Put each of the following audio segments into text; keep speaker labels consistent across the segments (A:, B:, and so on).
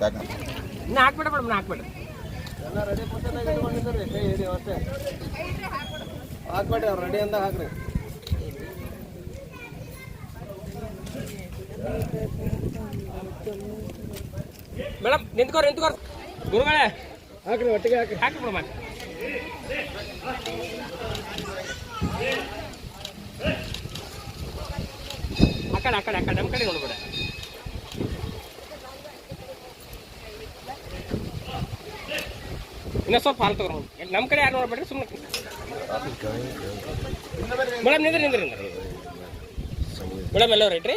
A: ಹಾಕ್ಬೇಡ
B: ಅಷ್ಟೇ ಹಾಕ್ಬೇಡಿ ಅವ್ರು ರೆಡಿ ಅಂತ ಹಾಕ್ರಿ.
A: ಮೇಡಮ್ ನಿಂತ್ಕೋರಿ ನಿಂತ್ಕೋರಿ. ಗುರುಗಳೇ
B: ಹಾಕ್ರಿ ಒಟ್ಟಿಗೆ ಹಾಕ್ರಿ.
A: ಹಾಕಿ ಮೇಡಮ್ ಹಾಕಿ ಆ ಕಡೆ ಆ ಕಡೆ ಆ ಕಡೆ ನಮ್ಮ ಕಡೆ ನೋಡ್ಬೇಡ. ಇನ್ನೂ ಸ್ವಲ್ಪ ಹಾಲು ತಗೊಂಡು ನಮ್ಮ ಕಡೆ ಯಾರು ನೋಡ್ಬೇಡ್ರಿ ಸುಮ್ಮನೆ ಮೇಡಮ್ ನಿಂದ್ರಿ ನಿಂದ್ರಿ ನಿಂದ್ರಿ. ಮೇಡಮ್ ಎಲ್ಲ ರೈಟ್ ರೀ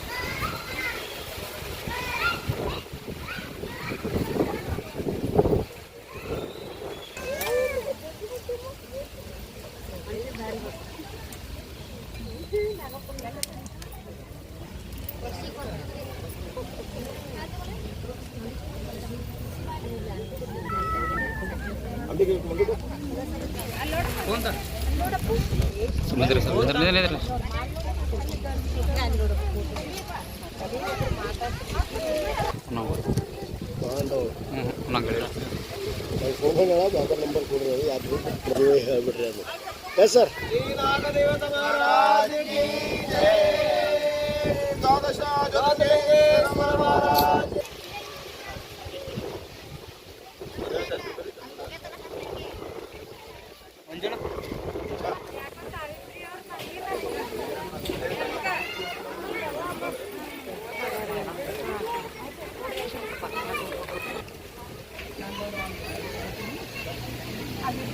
C: ಮುಂದಕ್ಕೆ
B: ನಂಬರ್ ಕೊಡ್ರಿ ಯಾರು ಹೇಳ್ಬಿಡ್ರಿ ಅದು
C: yes sir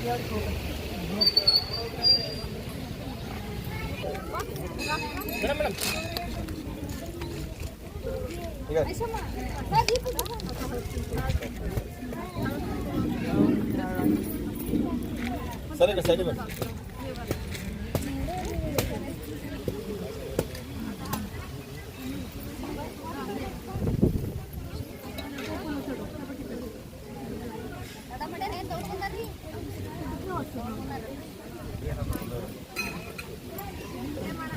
C: Thank you. Madam madam సరే
A: సైడ్ మేడం
C: ఏమన్నా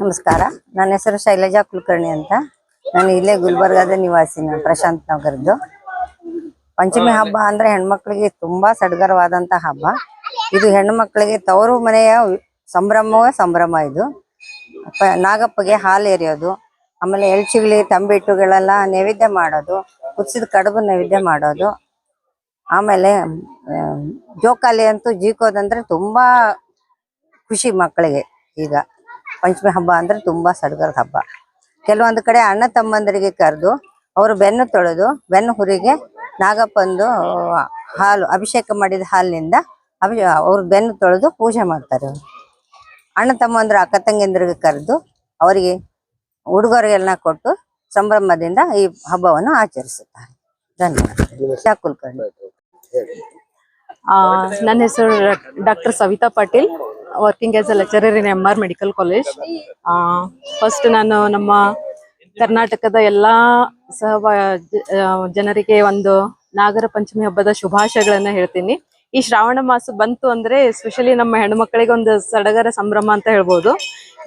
D: ನಮಸ್ಕಾರ. ನನ್ನ ಹೆಸರು ಶೈಲಜಾ ಕುಲಕರ್ಣಿ ಅಂತ. ನಾನು ಇಲ್ಲೇ ಗುಲ್ಬರ್ಗಾದ ನಿವಾಸಿ ನಾನು ಪ್ರಶಾಂತ್ ನಗರದ್ದು. ಪಂಚಮಿ ಹಬ್ಬ ಅಂದ್ರೆ ಹೆಣ್ಮಕ್ಳಿಗೆ ತುಂಬಾ ಸಡಗರವಾದಂತ ಹಬ್ಬ. ಇದು ಹೆಣ್ಮಕ್ಳಿಗೆ ತವರು ಮನೆಯ ಸಂಭ್ರಮವೇ ಸಂಭ್ರಮ ಇದು. ನಾಗಪ್ಪಗೆ ಹಾಲು ಎರೆಯೋದು ಆಮೇಲೆ ಎಳ್ಚಿಗ್ಲಿ ತಂಬಿಟ್ಟುಗಳೆಲ್ಲ ನೈವೇದ್ಯ ಮಾಡೋದು ಕುದಿಸಿದ ಕಡುಬು ನೈವೇದ್ಯ ಮಾಡೋದು. ಆಮೇಲೆ ಜೋಕಾಲಿ ಅಂತೂ ಜೀಕೋದಂದ್ರೆ ತುಂಬಾ ಖುಷಿ ಮಕ್ಕಳಿಗೆ ಈಗ. ಪಂಚಮಿ ಹಬ್ಬ ಅಂದ್ರೆ ತುಂಬಾ ಸಡಗರದ ಹಬ್ಬ. ಕೆಲವೊಂದು ಕಡೆ ಅಣ್ಣ ತಮ್ಮಂದರಿಗೆ ಕರೆದು ಅವರು ಬೆನ್ನು ತೊಳೆದು ಬೆನ್ನು ಹುರಿಗೆ ನಾಗಪ್ಪಂದು ಹಾಲು ಅಭಿಷೇಕ ಮಾಡಿದ ಹಾಲಿನಿಂದ ಅಭಿ ಅವ್ರು ಬೆನ್ನು ತೊಳೆದು ಪೂಜೆ ಮಾಡ್ತಾರೆ ಅಣ್ಣ ತಮ್ಮಂದ್ರು ಅಕ್ಕ ತಂಗಿಯಂದ್ರಿಗೆ ಕರೆದು ಅವರಿಗೆ ಉಡುಗೊರೆಗಳನ್ನ ಕೊಟ್ಟು ಸಂಭ್ರಮದಿಂದ ಈ ಹಬ್ಬವನ್ನು ಆಚರಿಸುತ್ತಾರೆ. ಧನ್ಯವಾದ ಕುಲಕರ್ಣಿ
E: ನನ್ನ ಹೆಸರು doctor Savita Patil working as a lecturer in M R medical college first ನಾನು ನಮ್ಮ ಕರ್ನಾಟಕದ ಎಲ್ಲಾ ಸಹ ಜನರಿಗೆ ಒಂದು ನಾಗರ ಪಂಚಮಿ ಹಬ್ಬದ ಶುಭಾಶಯಗಳನ್ನ ಹೇಳ್ತೀನಿ. ಈ ಶ್ರಾವಣ ಮಾಸ ಬಂತು ಅಂದ್ರೆ ಎಸ್ಪೆಷಲಿ ನಮ್ಮ ಹೆಣ್ಮಕ್ಳಿಗೆ ಒಂದು ಸಡಗರ ಸಂಭ್ರಮ ಅಂತ ಹೇಳ್ಬೋದು.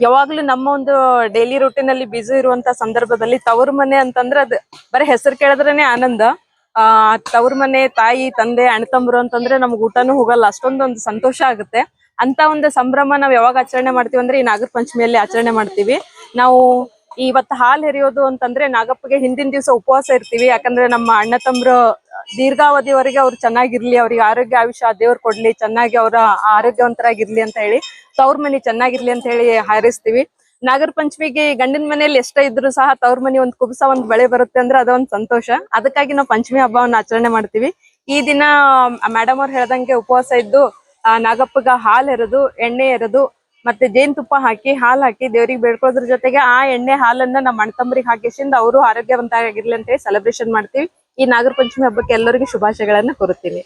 E: ಯಾವಾಗ್ಲೂ ನಮ್ಮ ಒಂದು ಡೈಲಿ ರೂಟೀನ್ ಅಲ್ಲಿ ಇರುವಂತ ಸಂದರ್ಭದಲ್ಲಿ ತವರು ಮನೆ ಅಂತಂದ್ರೆ ಅದು ಬರೀ ಹೆಸರು ಕೇಳಿದ್ರೇನೆ ಆನಂದ. ಆ, ತವ್ರ ಮನೆ, ತಾಯಿ, ತಂದೆ, ಅಣ್ಣ ತಮ್ಮರು ಅಂತಂದ್ರೆ ನಮ್ಗೆ ಊಟನೂ ಹೋಗಲ್ಲ. ಅಷ್ಟೊಂದೊಂದು ಸಂತೋಷ ಆಗುತ್ತೆ. ಅಂತ ಒಂದು ಸಂಭ್ರಮ ನಾವ್ ಯಾವಾಗ ಆಚರಣೆ ಮಾಡ್ತೀವಿ ಅಂದ್ರೆ ಈ ನಾಗರ ಪಂಚಮಿಯಲ್ಲಿ ಆಚರಣೆ ಮಾಡ್ತೀವಿ. ನಾವು ಇವತ್ತು ಹಾಲು ಎರೆಯೋದು ಅಂತಂದ್ರೆ ನಾಗಪ್ಪಗೆ ಹಿಂದಿನ ದಿವಸ ಉಪವಾಸ ಇರ್ತೀವಿ. ಯಾಕಂದ್ರೆ ನಮ್ಮ ಅಣ್ಣ ತಮ್ಮರು ದೀರ್ಘಾವಧಿವರೆಗೆ ಅವ್ರು ಚೆನ್ನಾಗಿರ್ಲಿ, ಅವ್ರಿಗೆ ಆರೋಗ್ಯ ಆಯುಷ್ಯ ದೇವ್ರು ಕೊಡ್ಲಿ, ಚೆನ್ನಾಗಿ ಅವರ ಆರೋಗ್ಯವಂತರಾಗಿರ್ಲಿ ಅಂತ ಹೇಳಿ ತವ್ರ ಮನೆ ಚೆನ್ನಾಗಿರ್ಲಿ ಅಂತ ಹೇಳಿ ಹಾರೈಸ್ತೀವಿ. ನಾಗರ ಪಂಚಮಿಗೆ ಗಂಡಿನ ಮನೆಯಲ್ಲಿ ಎಷ್ಟೇ ಇದ್ರು ಸಹ ತವ್ರ ಮನೆ ಒಂದ್ ಕುಬ್ಸ, ಒಂದ್ ಬೆಳೆ ಬರುತ್ತೆ ಅಂದ್ರೆ ಅದೊಂದ್ ಸಂತೋಷ. ಅದಕ್ಕಾಗಿ ನಾವು ಪಂಚಮಿ ಹಬ್ಬವನ್ನ ಆಚರಣೆ ಮಾಡ್ತೀವಿ. ಈ ದಿನ ಮೇಡಮ್ ಅವ್ರು ಹೇಳ್ದಂಗೆ ಉಪವಾಸ ಇದ್ದು ನಾಗಪ್ಪಗ ಹಾಲ್ ಎರೆದು, ಎಣ್ಣೆ ಎರೆದು, ಮತ್ತೆ ಜೇನುತುಪ್ಪ ಹಾಕಿ, ಹಾಲ್ ಹಾಕಿ ದೇವ್ರಿಗೆ ಬೇಡ್ಕೊಳ್ಳೋದ್ರ ಜೊತೆಗೆ ಆ ಎಣ್ಣೆ ಹಾಲನ್ನ ನಮ್ಮ ಅಣ್ತಂಬ್ರಿಗೆ ಹಾಕಿಸಿಂದ ಅವರು ಆರೋಗ್ಯವಂತರಾಗಿರ್ಲಿ ಅಂತ ಹೇಳಿ ಸೆಲೆಬ್ರೇಷನ್ ಮಾಡ್ತೀವಿ. ಈ ನಾಗರ ಪಂಚಮಿ ಹಬ್ಬಕ್ಕೆ ಎಲ್ಲರಿಗೂ ಶುಭಾಶಯಗಳನ್ನ ಕೋರುತ್ತೀನಿ.